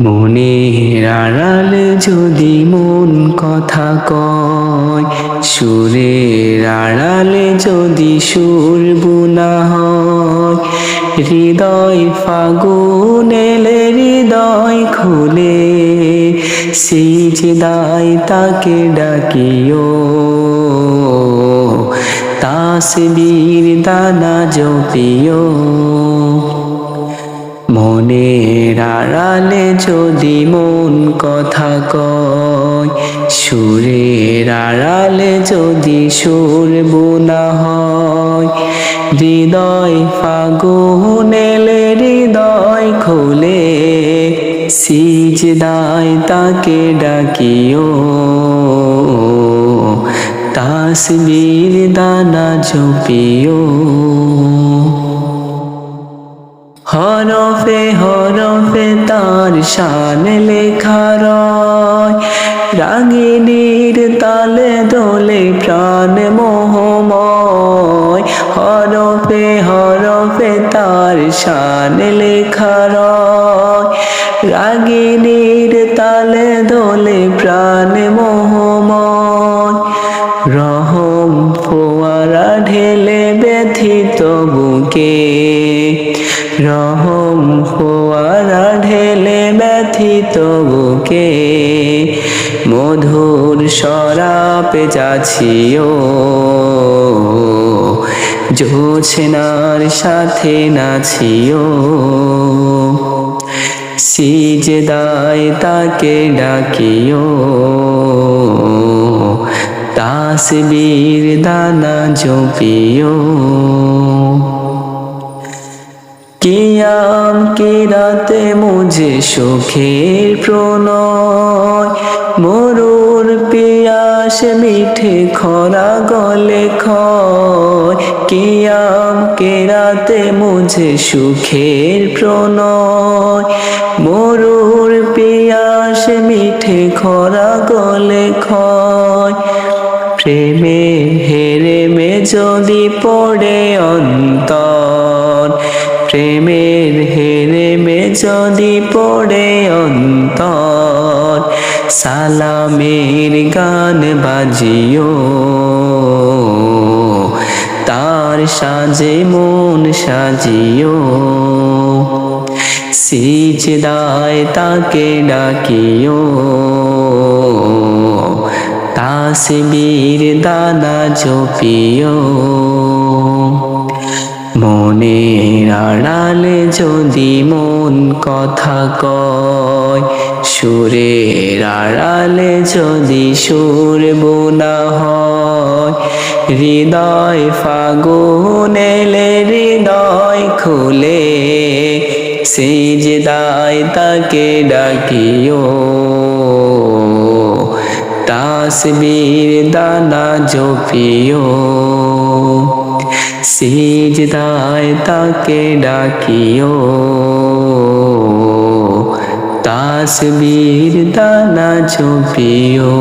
মনের আড়ালে যদি মন কথা কয়, সুরের আড়ালে যদি সুর বুনা হয়, হৃদয় ফাগুন এলে হৃদয় খুলে, সিজদায় তাকে ডাকিও। তাসবীর দানা জপিও। মনের আড়ালে যদি মন কথা কয়, সুরের আড়ালে যদি সুর বোনা হয়, হৃদয় ফাগুন এলে হৃদয় খুলে, সিজদায় তাকে ডাকিও। তাসবীর দানা জপিও হরফে হরফে, তার শান লেখা রয়। রাগিনীর তালে দোলে প্রাণ মোহময়। হরফে হরফে, তার শান লেখা রয়। রাগিনীর তালে দোলে প্রাণ মোহময় রহম ফোয়ারা ঢেলে ব্যথিত বুকে, মধুর সরাপে যাচ্ছিও জোছনার সাথে নাচিও সিজদায় তাকে ডাকিও তাসবীর দানা জপিও। কিয়াম কিরাতে মুঝে সুখের প্রণয়? মরুর পিয়াস মিঠে খরা গলে খয় কিয়াম কেরাতে মুঝে সুখের প্রণয়? মরুর পিয়াস মিঠে খরা গলে খয় প্রেমে হেরে মে যদি পড়ে অন্তর। প্রেমের হেরে মে যদি পড়ে অন্তর, সালামের গান বাজিও। তার সাজে মন সাজিও। সিজদায় তাকে ডাকিও। তাসবীর দাদা জপিও মনের আড়ালে যদি মন কথা কয়, সুরের আড়ালে যদি সুর বোনা হয়, হৃদয় ফাগুন এলে হৃদয় খুলে, সিজদায় তাকে ডাকিও। তাসবীর দানা জপিও। সিজদায় তাকে ডাকিও। তাসবীর দানা জপিও